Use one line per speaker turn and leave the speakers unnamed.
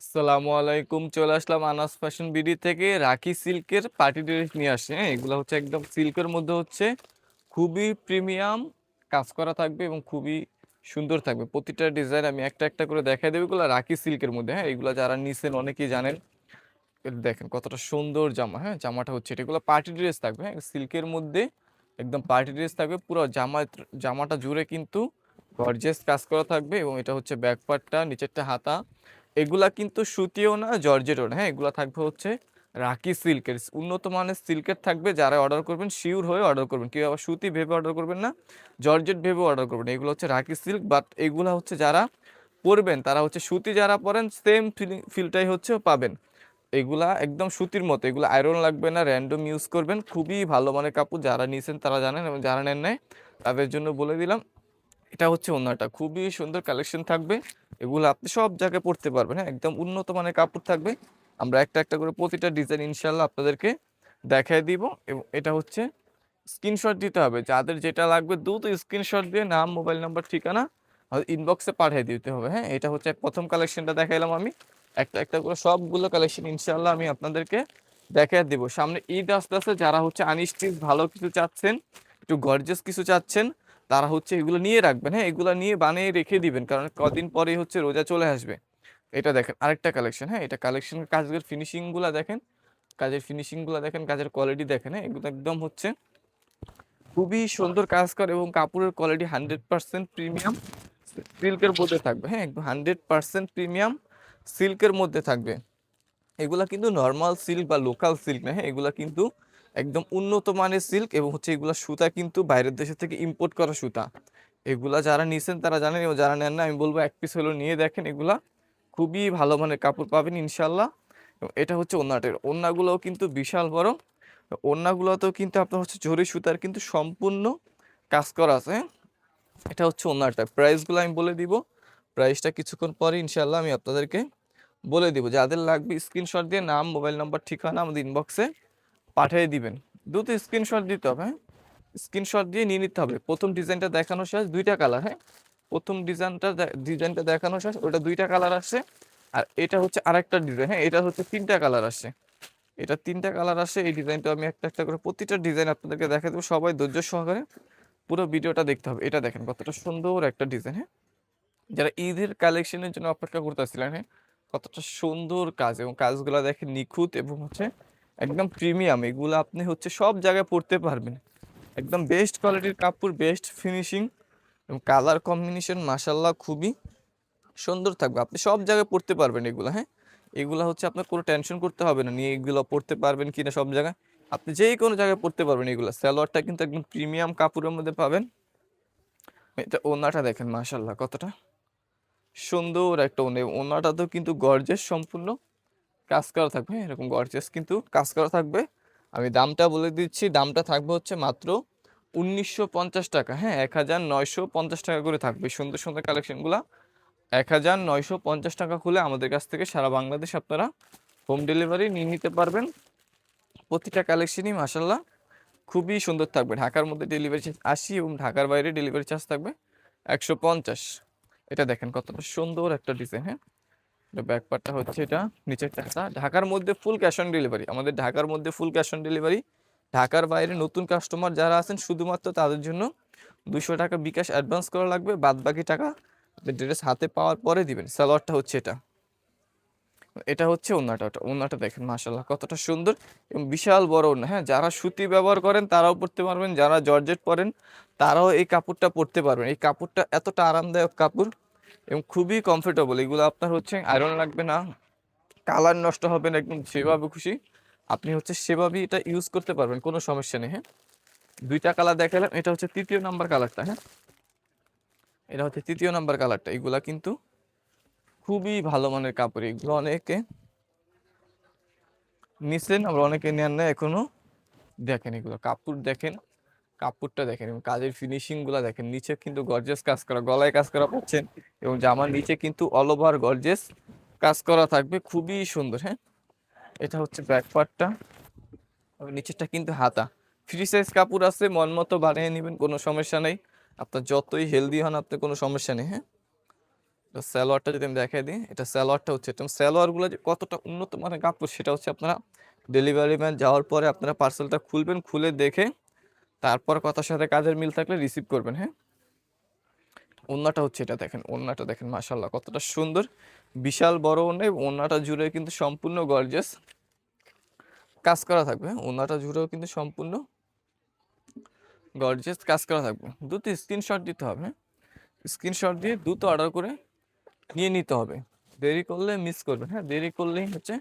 আসসালামু আলাইকুম, চলে আসলাম আনাস ফ্যাশন বিডি থেকে। রাখি সিল্কের পার্টি ড্রেস নিয়ে আসে হ্যাঁ? এগুলো হচ্ছে একদম সিল্কের মধ্যে হচ্ছে। খুবই প্রিমিয়াম, কাজ করা থাকবে এবং খুবই সুন্দর থাকবে। প্রতিটা ডিজাইন আমি একটা একটা করে দেখাই দেবো। এগুলো রাখি সিল্কের মধ্যে হ্যাঁ? এগুলো যারা নিছেন, অনেকেই জানেন। দেখেন কতটা সুন্দর জামা হ্যাঁ? জামাটা হচ্ছে এটা। এগুলো পার্টি ড্রেস থাকবে হ্যাঁ? সিল্কের মধ্যে একদম পার্টি ড্রেস থাকবে। পুরো জামা, জামাটা জুড়ে কিন্তু গর্জিয়াস কাজ করা থাকবে এবং এটা হচ্ছে ব্যাক পার্টটা, নিচেরটা হাতা। এগুলা কিন্তু সুতিও না, জর্জেটও না। হ্যাঁ এগুলা থাকবে হচ্ছে রাকি সিল্কের। উন্নত মানের সিল্কের থাকবে, যারা অর্ডার করবেন শিওর হয়ে অর্ডার করবেন। কেউ আবার সুতি ভেবে অর্ডার করবেন না, জর্জেট ভেবে অর্ডার করবেন এগুলো হচ্ছে রাকি সিল্ক বাট এগুলা হচ্ছে যারা পরবেন, তারা হচ্ছে সুতি যারা পরেন সেম ফিলিং ফিলটাই হচ্ছে পাবেন। এগুলা একদম সুতির মতো, এগুলো আয়রন লাগবে না র্যান্ডম ইউজ করবেন। খুবই ভালো মানের কাপড়, যারা নিয়েছেন তারা জানেন এবং যারা নেন নাই, তাদের জন্য বলে দিলাম। এটা হচ্ছে ওনাটা খুবই সুন্দর কালেকশন থাকবে। এগুলো আপনি সব জায়গায় পড়তে পারবেন হ্যাঁ? একদম উন্নত মানের কাপড় থাকবে। আমরা একটা একটা করে প্রতিটা ডিজাইন ইনশাল্লাহ আপনাদেরকে দেখায় দিব। এবং এটা হচ্ছে স্ক্রিনশট দিতে হবে। যাদের যেটা লাগবে দ্রুত স্ক্রিনশট দিয়ে নাম মোবাইল নাম্বার ঠিকানা ইনবক্সে পাঠিয়ে দিতে হবে হ্যাঁ? এটা হচ্ছে প্রথম কালেকশনটা দেখাইলাম আমি। একটা একটা করে সবগুলো কালেকশন ইনশাল্লাহ আমি আপনাদেরকে দেখায় দিব। সামনে ঈদ আস্তে আস্তে যারা হচ্ছে আনস্টিচ ভালো কিছু চাচ্ছেন, একটু গর্জেস কিছু চাচ্ছেন তারা হচ্ছে এগুলো নিয়ে রাখবেন হ্যাঁ? এগুলো নিয়ে বানিয়ে রেখে দিবেন, কারণ কদিন পরে হচ্ছে রোজা চলে আসবে। এটা দেখেন, আরেকটা কালেকশন হ্যাঁ? এটা কালেকশনের কাজের ফিনিশিংগুলো দেখেন, কাজের ফিনিশিংগুলো দেখেন, কাজের কোয়ালিটি দেখেন হ্যাঁ? এগুলো একদম হচ্ছে খুবই সুন্দর কাজ করে এবং কাপড়ের কোয়ালিটি হান্ড্রেড পার্সেন্ট প্রিমিয়াম সিল্কের মধ্যে থাকবে হ্যাঁ? একদম হান্ড্রেড পার্সেন্ট প্রিমিয়াম সিল্কের মধ্যে থাকবে। এগুলা কিন্তু নর্মাল সিল্ক বা লোকাল সিল্ক না হ্যাঁ? এগুলা কিন্তু একদম উন্নত মানের সিল্ক এবং হচ্ছে এগুলো সুতা কিন্তু বাইরের দেশের থেকে ইম্পোর্ট করা সুতা। এগুলা যারা নিছেন তারা জানেন এবং যারা নেন না, আমি বলব এক পিস হলো নিয়ে দেখেন এগুলা। খুবই ভালো মানের কাপড় পাবেন ইনশাল্লাহ এটা হচ্ছে ওন্নাটের। ওন্নাগুলোও কিন্তু বিশাল বড়। ওন্নাগুলোতেও কিন্তু আপনার হচ্ছে জরি সুতার কিন্তু সম্পূর্ণ কাজ করা আছে? এটা হচ্ছে ওন্নাটা প্রাইসগুলো আমি বলে দিব। প্রাইসটা কিছুক্ষণ পরে ইনশাল্লাহ আমি আপনাদেরকে বলে দিব। যাদের লাগবে স্ক্রিনশট দিয়ে নাম মোবাইল নাম্বার ঠিকানা আমাদের ইনবক্সে পাঠিয়ে দিবেন। দুটো স্ক্রিনশট দিতে হবে হ্যাঁ? স্ক্রিনশট দিয়ে নিয়ে নিতে হবে। প্রথম ডিজাইনটা দেখানো শেষ, দুইটা কালার হ্যাঁ? প্রথম ডিজাইনটা ডিজাইনটা দেখানো শেষ, ওটা দুইটা কালার আসছে। আর এটা হচ্ছে আরেকটা ডিজাইন হ্যাঁ? এটা হচ্ছে তিনটা কালার আসছে। এটা তিনটা কালার আসে এই ডিজাইনটা আমি একটা একটা করে প্রতিটা ডিজাইন আপনাদেরকে দেখা দেবো। সবাই ধৈর্য সহকারে পুরো ভিডিওটা দেখতে হবে। এটা দেখেন কতটা সুন্দর একটা ডিজাইন হ্যাঁ? যারা ঈদের কালেকশনের জন্য অপেক্ষা করতেছিলেন হ্যাঁ? কতটা সুন্দর কাজ এবং কাজগুলো দেখেন নিখুঁত এবং হচ্ছে একদম প্রিমিয়াম, এগুলো আপনি হচ্ছে সব জায়গায় পড়তে পারবেন। একদম বেস্ট কোয়ালিটির কাপড় বেস্ট ফিনিশিং এবং কালার কম্বিনেশন মাসাল্লাহ খুবই সুন্দর থাকবে। আপনি সব জায়গায় পড়তে পারবেন এগুলো হ্যাঁ? এগুলো হচ্ছে আপনার কোনো টেনশন করতে হবে না, নিয়ে এগুলো পড়তে পারবেন কিনা সব জায়গায়। আপনি যেই কোনো জায়গায় পড়তে পারবেন এগুলো স্যালোয়ারটা কিন্তু একদম প্রিমিয়াম কাপড়ের মধ্যে পাবেন। এটা ওনাটা দেখেন মাসাল্লাহ কতটা সুন্দর একটা ওনে তো কিন্তু গর্জেস সম্পূর্ণ। কাজ করা থাকবে, এরকম গর্জেস কিন্তু কাজ করা থাকবে, আমি দামটা বলে দিচ্ছি, দামটা থাকবে হচ্ছে মাত্র উনিশশো পঞ্চাশ টাকা। হ্যাঁ এক হাজার নয়শো পঞ্চাশ টাকা করে থাকবে। সুন্দর সুন্দর কালেকশনগুলো এক হাজার নয়শো পঞ্চাশ টাকা খুলে আমাদের কাছ থেকে সারা বাংলাদেশ আপনারা হোম ডেলিভারি নিয়ে নিতে পারবেন। প্রতিটা কালেকশনই মাসাল্লাহ খুবই সুন্দর থাকবে। ঢাকার মধ্যে ডেলিভারি চার্জ আশি এবং ঢাকার বাইরে ডেলিভারি চার্জ থাকবে একশো পঞ্চাশ। এটা দেখেন কতটা সুন্দর একটা ডিজাইন হ্যাঁ। এটা ব্যাক পার্টটা হচ্ছে এটা নিচের টাকা ঢাকার মধ্যে ফুল ক্যাশ অন ডেলিভারি আমাদের ঢাকার মধ্যে ফুল ক্যাশ অন ডেলিভারি ঢাকার বাইরে নতুন কাস্টমার যারা আছেন, শুধুমাত্র তাদের জন্য দুশো টাকা বিকাশ অ্যাডভান্স করা লাগবে। বাদ বাকি টাকা ড্রেস হাতে পাওয়ার পরে দিবেন। সালোয়ারটা হচ্ছে এটা। এটা হচ্ছে ওনাটা ওটা ওনাটা দেখেন মাসাল্লাহ কতটা সুন্দর এবং বিশাল বড় ওনা হ্যাঁ যারা সুতি ব্যবহার করেন, তারাও পরতে পারবেন। যারা জর্জেট পরেন, তারাও এই কাপড়টা পরতে পারবেন। এই কাপড়টা এতটা আরামদায়ক কাপড় এবং খুবই কমফোর্টেবল এগুলো আপনার হচ্ছে আয়রন লাগবে না কালার নষ্ট হবে না, একদম সেভাবে খুশি। আপনি হচ্ছে সেভাবেই এটা ইউজ করতে পারবেন, কোনো সমস্যা নেই হ্যাঁ? দুইটা কালার দেখালাম, এটা হচ্ছে তৃতীয় নাম্বার কালারটা হ্যাঁ? এটা হচ্ছে তৃতীয় নাম্বার কালারটা এগুলা কিন্তু খুবই ভালো মানের কাপড়, এগুলো অনেকে নিছেন আবার অনেকে নেন না এখনও দেখেন এগুলো। কাপড় দেখেন, কাপড়টা দেখেন, এবং কাজের ফিনিশিংগুলা দেখেন, নিচে কিন্তু গর্জেস কাজ করা, গলায় কাজ করা পাচ্ছেন। এবং জামার নিচে কিন্তু অল ওভার গর্জেস কাজ করা থাকবে খুবই সুন্দর হ্যাঁ? এটা হচ্ছে ব্যাক পার্টটা নিচেরটা কিন্তু হাতা। ফ্রি সাইজ কাপড় আছে মন মতো বানিয়ে নেবেন কোনো সমস্যা নেই। আপনার যতই হেলদি হন আপনার কোনো সমস্যা নেই হ্যাঁ? এটা সালোয়ারটা যদি আমি দেখাই দিই এটা সালোয়ারটা হচ্ছে এটা সালোয়ারগুলো যে কতটা উন্নত মানের কাপড় সেটা হচ্ছে আপনারা ডেলিভারি ম্যান যাওয়ার পরে আপনারা পার্সেলটা খুলবেন খুলে দেখে তারপর কথার সাথে কাজের মিল থাকলে রিসিভ করবেন হ্যাঁ? ওন্নাটা হচ্ছে এটা দেখেন ওন্নাটা দেখেন মাশাল্লাহ কতটা সুন্দর, বিশাল বড় ওন্না এবং ওন্নাটা জুড়ে কিন্তু সম্পূর্ণ গর্জাস কাজ করা থাকবে হ্যাঁ? ওন্নাটা জুড়েও কিন্তু সম্পূর্ণ গর্জাস কাজ করা থাকবে দ্রুত স্ক্রিনশট দিতে হবে হ্যাঁ স্ক্রিনশট দিয়ে দ্রুত অর্ডার করে নিয়ে নিতে হবে দেরি করলে মিস করবেন হ্যাঁ দেরি করলেই হচ্ছে